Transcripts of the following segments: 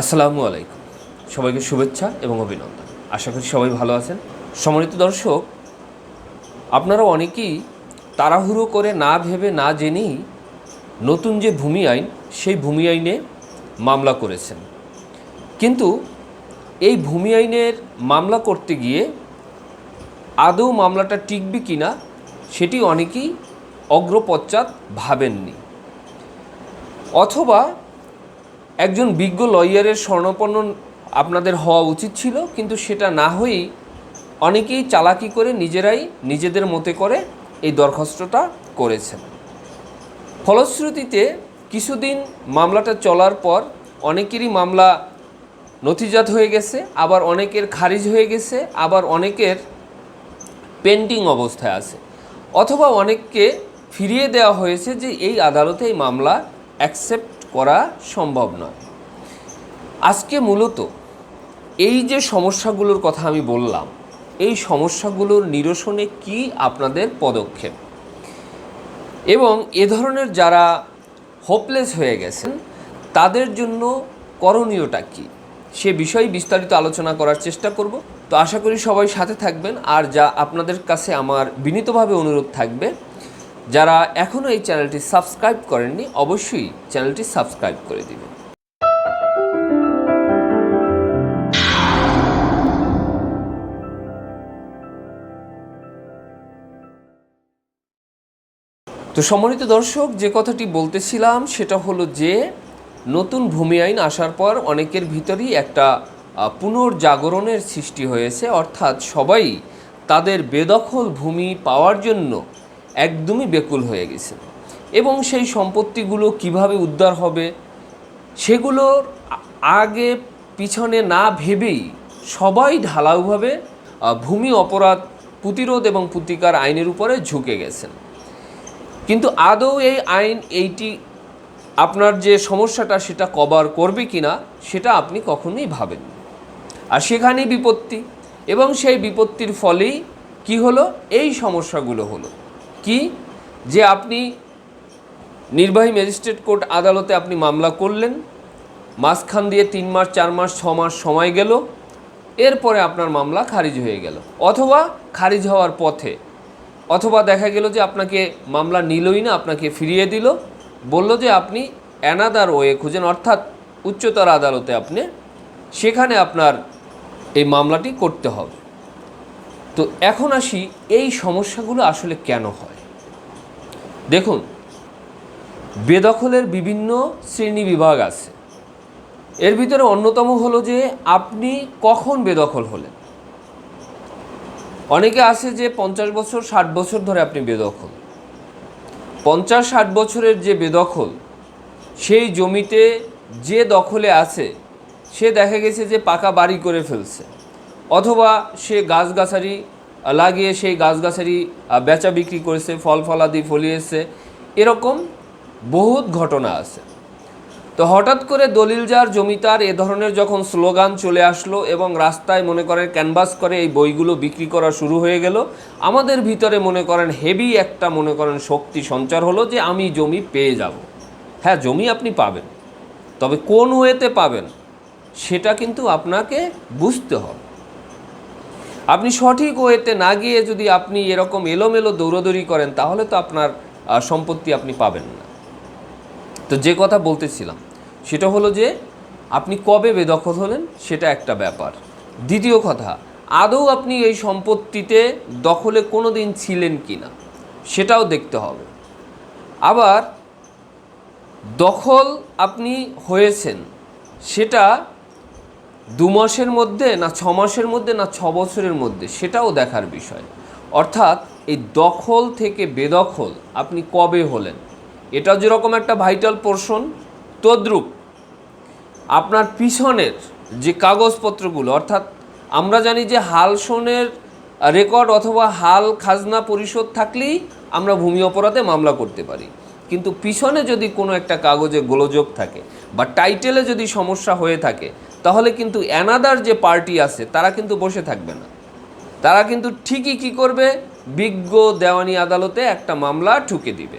আসসালামু আলাইকুম। সবাইকে শুভেচ্ছা এবং অভিনন্দন। আশা করি সবাই ভালো আছেন। সম্মানিত দর্শক, আপনারা অনেকেই তাড়াহুড়ো করে না ভেবে না জেনেই নতুন যে ভূমি আইন, সেই ভূমি আইনে মামলা করেছেন। কিন্তু এই ভূমি আইনের মামলা করতে গিয়ে আদৌ মামলাটা টিকবে কি না সেটি অনেকেই অগ্রপশ্চাৎ ভাবেননি। অথবা একজন বিজ্ঞ লয়ারের স্বর্ণপন্ন আপনাদের হওয়া উচিত ছিল, কিন্তু সেটা না হয়েই অনেকেই চালাকি করে নিজেরাই নিজেদের মতে করে এই দরখাস্তটা করেছেন। ফলশ্রুতিতে কিছুদিন মামলাটা চলার পর অনেকেরই মামলা নথিজাত হয়ে গেছে, আবার অনেকের খারিজ হয়ে গেছে, আবার অনেকের পেন্ডিং অবস্থায় আছে। অথবা অনেককে ফিরিয়ে দেওয়া হয়েছে যে এই আদালতে এই মামলা অ্যাকসেপ্ট করা সম্ভব নয়। আজকে মূলত এই যে সমস্যাগুলোর কথা আমি বললাম, এই সমস্যাগুলোর নিরসনে কি আপনাদের পদক্ষেপ? এবং এ ধরনের যারা হোপলেস হয়ে গেছেন, তাদের জন্য করণীয়টা কি? সে বিষয়ে বিস্তারিত আলোচনা করার চেষ্টা করব। তো আশা করি সবাই সাথে থাকবেন। আর যা আপনাদের কাছে আমার বিনীতভাবে অনুরোধ থাকবে যারা এখনও এই চ্যানেলটি সাবস্ক্রাইব করেননি, অবশ্যই চ্যানেলটি সাবস্ক্রাইব করে দিবেন। তো সম্মানিত দর্শক, যে কথাটি বলতেছিলাম সেটা হলো যে, নতুন ভূমি আইন আসার পর অনেকের ভিতরেই একটা পুনর্জাগরণের সৃষ্টি হয়েছে। অর্থাৎ সবাই তাদের বেদখল ভূমি পাওয়ার জন্য একদমই বেকুল হয়ে গেছে। এবং সেই সম্পত্তিগুলো কীভাবে উদ্ধার হবে সেগুলোর আগে পিছনে না ভেবেই সবাই ঢালাওভাবে ভূমি অপরাধ, প্রতিরোধ এবং প্রতিকার আইনের উপরে ঝুঁকে গেছেন। কিন্তু আদৌ এই আইন এইটি আপনার যে সমস্যাটা সেটা কভার করবে কি না সেটা আপনি কখনোই ভাবেন আর সেখানেই বিপত্তি, এবং সেই বিপত্তির ফলেই কি হলো? এই সমস্যাগুলো হলো। কি? যে আপনি নির্বাহী ম্যাজিস্ট্রেট কোর্ট আদালতে আপনি মামলা করলেন, মাঝখান দিয়ে তিন মাস, চার মাস, ছ মাস সময় গেল, এরপরে আপনার মামলা খারিজ হয়ে গেল। অথবা খারিজ হওয়ার পথে, অথবা দেখা গেল যে আপনাকে মামলা নিলই না, আপনাকে ফিরিয়ে দিল, বলল যে আপনি অ্যানাদার ওয়ে খুঁজেন, অর্থাৎ উচ্চতর আদালতে আপনি, সেখানে আপনার এই মামলাটি করতে হবে। তো এখন আসি এই সমস্যাগুলো আসলে কেন হয়? দেখুন, বেদখলের বিভিন্ন শ্রেণি বিভাগ আছে। এর ভিতরে অন্যতম হলো যে, আপনি কখন বেদখল হলেন? অনেকে আছে যে, পঞ্চাশ বছর, ষাট বছর ধরে আপনি বেদখল। পঞ্চাশ, ষাট বছরের যে বেদখল, সেই জমিতে যে দখলে আছে, সে দেখা গেছে যে পাকা বাড়ি করে ফেলছে। অথবা সে গাছগাছালি লাগিয়ে সেই গাছগাছালি আহ, বেচা বিক্রি করেছে ফল ফলাদি ফলিয়েছে এরকম বহুত ঘটনা আছে। তো হঠাৎ করে দলিল যার জমিদার এ ধরনের যখন স্লোগান চলে আসলো এবং রাস্তায় মনে করেন ক্যানভাস করে এই বইগুলো বিক্রি করা শুরু হয়ে গেল আমাদের ভিতরে মনে করেন হেভি একটা মনে করেন শক্তি সঞ্চার হলো যে আমি জমি পেয়ে যাব। হ্যাঁ জমি আপনি পাবেন তবে কোন ওয়েতে পাবেন সেটা কিন্তু আপনাকে বুঝতে হবে। আপনি সঠিক ওয়েতে না গিয়ে যদি আপনি এরকম এলোমেলো দৌড়দৌড়ি করেন, তাহলে তো আপনার সম্পত্তি আপনি পাবেন না। তো যে কথা বলতেছিলাম, সেটা হলো যে আপনি কবে বেদখল হলেন, সেটা একটা ব্যাপার। দ্বিতীয় কথা, আদৌ আপনি এই সম্পত্তিতে দখলে কোনো দিন ছিলেন কি না সেটাও দেখতে হবে। আবার দখল আপনি হয়েছেন, সেটা দু মাসের মধ্যে না ছ মাসের মধ্যে না ছ বছরের মধ্যে, সেটাও দেখার বিষয়। অর্থাৎ এই দখল থেকে বেদখল আপনি কবে হলেন? এটা যেরকম একটা ভাইটাল পোর্শন তদ্রূপ। আপনার পিছনের যে কাগজপত্রগুলো, অর্থাৎ আমরা জানি যে হালসনের রেকর্ড অথবা হাল খাজনা পরিশোধ থাকলেই আমরা ভূমি অপরাধে মামলা করতে পারি। কিন্তু পিছনে যদি কোনো একটা কাগজে গোলযোগ থাকে বা টাইটেলে যদি সমস্যা হয়ে থাকে তাহলে কিন্তু অ্যানাদার যে পার্টি আছে, তারা কিন্তু বসে থাকবে না। তারা কিন্তু ঠিকই কি করবে? বিজ্ঞ দেওয়ানি আদালতে একটা মামলা ঠুকে দিবে।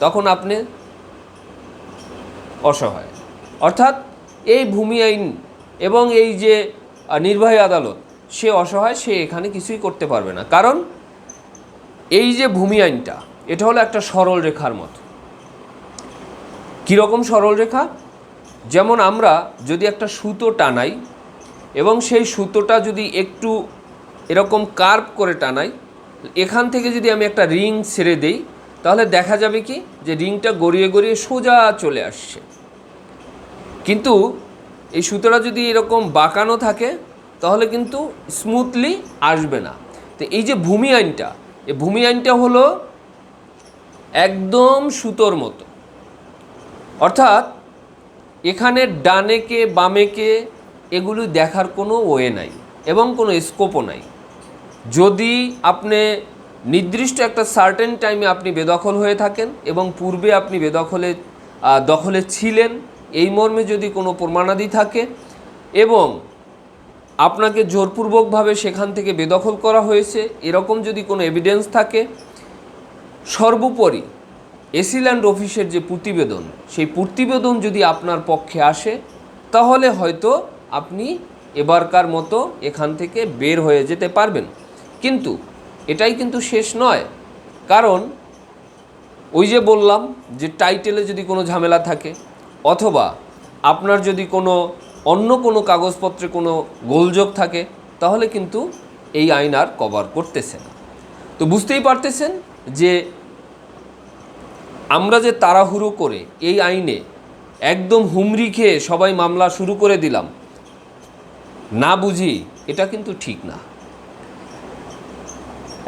তখন আপনি অসহায়। অর্থাৎ এই ভূমি আইন এবং এই যে নির্বাহী আদালত, সে অসহায়, সে এখানে কিছুই করতে পারবে না। কারণ এই যে ভূমি আইনটা, এটা হলো একটা সরল রেখার মতো। কীরকম সরল রেখা যেমন আমরা যদি একটা সুতো টানাই এবং সেই সুতোটা যদি একটু এরকম কার্ভ করে টানাই, এখান থেকে যদি আমি একটা রিং ছেড়ে দেই, তাহলে দেখা যাবে কি যে রিংটা গড়িয়ে গড়িয়ে সোজা চলে আসছে। কিন্তু এই সুতোটা যদি এরকম বাঁকানো থাকে, তাহলে কিন্তু স্মুথলি আসবে না। তো এই যে ভূমি আইনটা, এই ভূমি আইনটা হলো একদম সুতোর মতো। অর্থাৎ এখানে ডানেকে বামেকে এগুলি দেখার কোনো ওয়ে নাই এবং কোনো স্কোপও নাই। যদি আপনি নির্দিষ্ট একটা সার্টেন টাইমে আপনি বেদখল হয়ে থাকেন এবং পূর্বে আপনি বেদখলে দখলে ছিলেন, এই মর্মে যদি কোনো প্রমাণাদি থাকে এবং আপনাকে জোরপূর্বকভাবে সেখান থেকে বেদখল করা হয়েছে, এরকম যদি কোনো এভিডেন্স থাকে, সর্বোপরি এসিল্যান্ড অফিসের যে প্রতিবেদন, সেই প্রতিবেদন যদি আপনার পক্ষে আসে, তাহলে হয়তো আপনি এবারকার মতো এখান থেকে বের হয়ে যেতে পারবেন। কিন্তু এটাই কিন্তু শেষ নয়। কারণ ওই যে বললাম যে টাইটেলে যদি কোনো ঝামেলা থাকে, অথবা আপনার যদি কোনো অন্য কোনো কাগজপত্রে কোনো গোলযোগ থাকে, তাহলে কিন্তু এই আইন আর কভার করতেছে না। তো বুঝতেই পারতেছেন যে আমরা যে তাড়াহুড়ো করে এই আইনে একদম হুমড়ি খেয়ে সবাই মামলা শুরু করে দিলাম, না বুঝি এটা কিন্তু ঠিক না।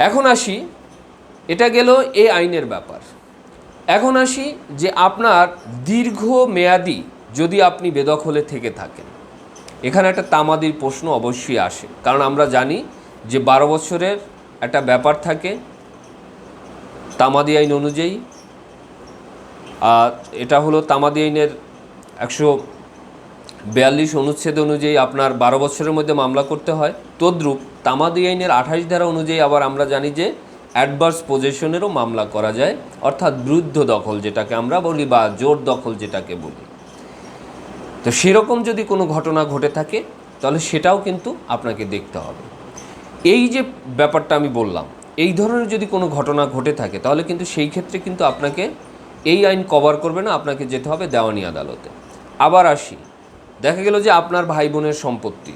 এখন আসি, এটা গেল এই আইনের ব্যাপার। এখন আসি যে আপনার দীর্ঘ মেয়াদি যদি আপনি বেদখলে থেকে থাকেন, এখানে একটা তামাদির প্রশ্ন অবশ্যই আসে, কারণ আমরা জানি যে বারো বছরের একটা ব্যাপার থাকে, তামাদি আইন অনুযায়ী এটা হলো তামাদি আইনের একশো বিয়াল্লিশ অনুচ্ছেদ অনুযায়ী আপনার বারো বছরের মধ্যে মামলা করতে হয়। তদ্রূপ তামাদি আইনের আঠাশ ধারা অনুযায়ী আবার আমরা জানি যে অ্যাডভার্স পজিশনেরও মামলা করা যায়, অর্থাৎ বৃদ্ধ দখল যেটাকে আমরা বলি বা জোর দখল যেটাকে বলি। তো সেরকম যদি কোনো ঘটনা ঘটে থাকে, তাহলে সেটাও কিন্তু আপনাকে দেখতে হবে। এই যে ব্যাপারটা আমি বললাম, এই ধরনের যদি কোনো ঘটনা ঘটে থাকে, তাহলে কিন্তু সেই ক্ষেত্রে কিন্তু আপনাকে এই আইন কভার করবে না, আপনাকে যেতে হবে দেওয়ানি আদালতে। আবার আসি, দেখা গেল যে আপনার ভাই বোনের সম্পত্তি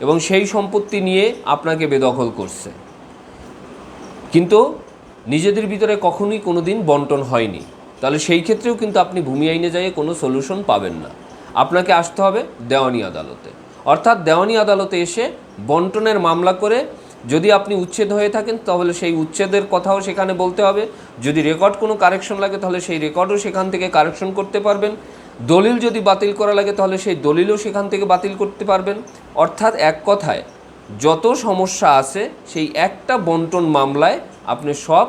এবং সেই সম্পত্তি নিয়ে আপনাকে বেদখল করছে। কিন্তু নিজেদের ভিতরে কখনোই কোনো দিন বন্টন হয়নি। তাহলে সেই ক্ষেত্রেও কিন্তু আপনি ভূমি আইনে যাইয়ে কোনো সলিউশন পাবেন না। আপনাকে আসতে হবে দেওয়ানি আদালতে। অর্থাৎ দেওয়ানি আদালতে এসে বন্টনের মামলা করে যদি আপনি উচ্ছেদ হয়ে থাকেন, তাহলে সেই উচ্ছেদের কথাও সেখানে বলতে হবে। যদি রেকর্ড কোনো কারেকশন লাগে, তাহলে সেই রেকর্ডও সেখান থেকে কারেকশন করতে পারবেন। দলিল যদি বাতিল করা লাগে, তাহলে সেই দলিলও সেখান থেকে বাতিল করতে পারবেন। অর্থাৎ এক কথায়, যত সমস্যা আছে, সেই একটা বন্টন মামলায় আপনি সব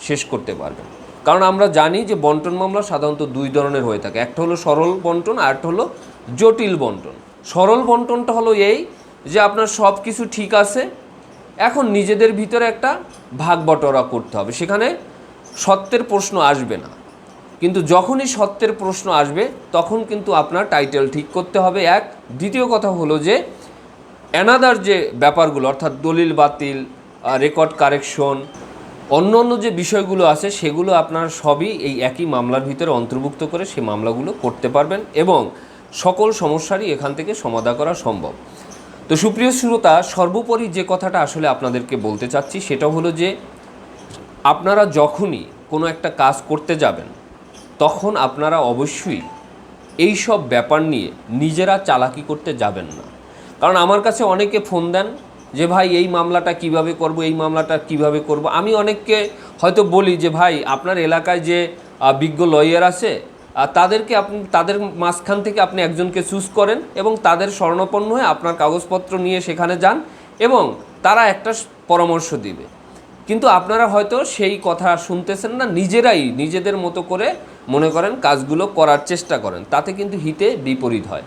শেষ করতে পারবেন। কারণ আমরা জানি যে বন্টন মামলা সাধারণত দুই ধরনের হয়ে থাকে। একটা হলো সরল বন্টন, আর একটা হলো জটিল বন্টন। সরল বন্টনটা হলো এই যে আপনার সব কিছু ঠিক আছে এখন নিজেদের ভিতরে একটা ভাগ বটরা করতে হবে। সেখানে সত্যের প্রশ্ন আসবে না। কিন্তু যখনই সত্যের প্রশ্ন আসবে, তখন কিন্তু আপনার টাইটেল ঠিক করতে হবে। এক, দ্বিতীয় কথা হলো যে অ্যানাদার যে ব্যাপারগুলো, অর্থাৎ দলিল বাতিল রেকর্ড কারেকশন অন্য অন্য যে বিষয়গুলো আছে, সেগুলো আপনার সবই এই একই মামলার ভিতরে অন্তর্ভুক্ত করে সেই মামলাগুলো করতে পারবেন এবং সকল সমস্যারই এখান থেকে সমাধা করা সম্ভব। তো সুপ্রিয় শ্রোতা, সর্বোপরি যে কথাটা আসলে আপনাদেরকে বলতে চাচ্ছি সেটা হলো যে, আপনারা যখনই কোনো একটা কাজ করতে যাবেন, তখন আপনারা অবশ্যই এই সব ব্যাপার নিয়ে নিজেরা চালাকি করতে যাবেন না। কারণ আমার কাছে অনেকে ফোন দেন যে, ভাই, এই মামলাটা কীভাবে করব, এই মামলাটা কীভাবে করব? আমি অনেককে হয়তো বলি যে, ভাই, আপনার এলাকায় যে বিজ্ঞ লয়ার আছে তাদেরকে আপনি, তাদের মাঝখান থেকে আপনি একজনকে চুজ করেন এবং তাদের স্বর্ণপন্ন হয়ে আপনার কাগজপত্র নিয়ে সেখানে যান এবং তারা একটা পরামর্শ দিবে। কিন্তু আপনারা হয়তো সেই কথা শুনতেছেন না, নিজেরাই নিজেদের মতো করে মনে করেন কাজগুলো করার চেষ্টা করেন, তাতে কিন্তু হিতে বিপরীত হয়।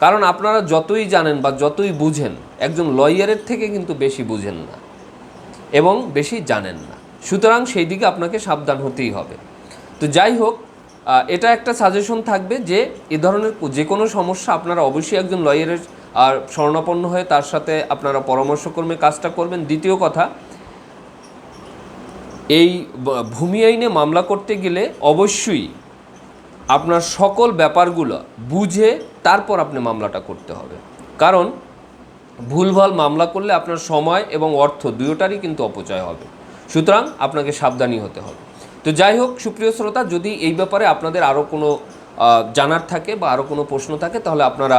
কারণ আপনারা যতই জানেন বা যতই বুঝেন, একজন লয়ারের থেকে কিন্তু বেশি বুঝেন না এবং বেশি জানেন না। সুতরাং সেই দিকে আপনাকে সাবধান হতেই হবে। তো যাই হোক এটা একটা সাজেশন থাকবে যে এ ধরনের যে কোনো সমস্যা আপনারা অবশ্যই একজন লয়ারের আর স্বর্ণাপন্ন হয়ে তার সাথে আপনারা পরামর্শক্রমে কাজটা করবেন। দ্বিতীয় কথা, এই ভূমি আইনে মামলা করতে গেলে অবশ্যই আপনার সকল ব্যাপারগুলো বুঝে তারপর আপনি মামলাটা করতে হবে। কারণ ভুলভাল মামলা করলে আপনার সময় এবং অর্থ দুয়োটারই কিন্তু অপচয় হবে। সুতরাং আপনাকে সাবধানী হতে হবে। তো যাই হোক, সুপ্রিয় শ্রোতা, যদি এই ব্যাপারে আপনাদের আরও কোনো জানার থাকে বা আরও কোনো প্রশ্ন থাকে, তাহলে আপনারা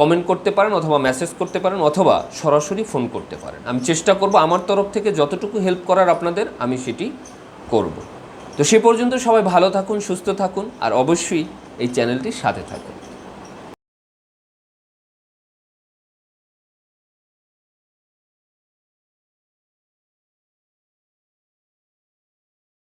কমেন্ট করতে পারেন অথবা মেসেজ করতে পারেন অথবা সরাসরি ফোন করতে পারেন। আমি চেষ্টা করব আমার তরফ থেকে যতটুকু হেল্প করার আপনাদের, আমি সেটি করব। তো সে পর্যন্ত সবাই ভালো থাকুন, সুস্থ থাকুন, আর অবশ্যই এই চ্যানেলটির সাথে থাকুন।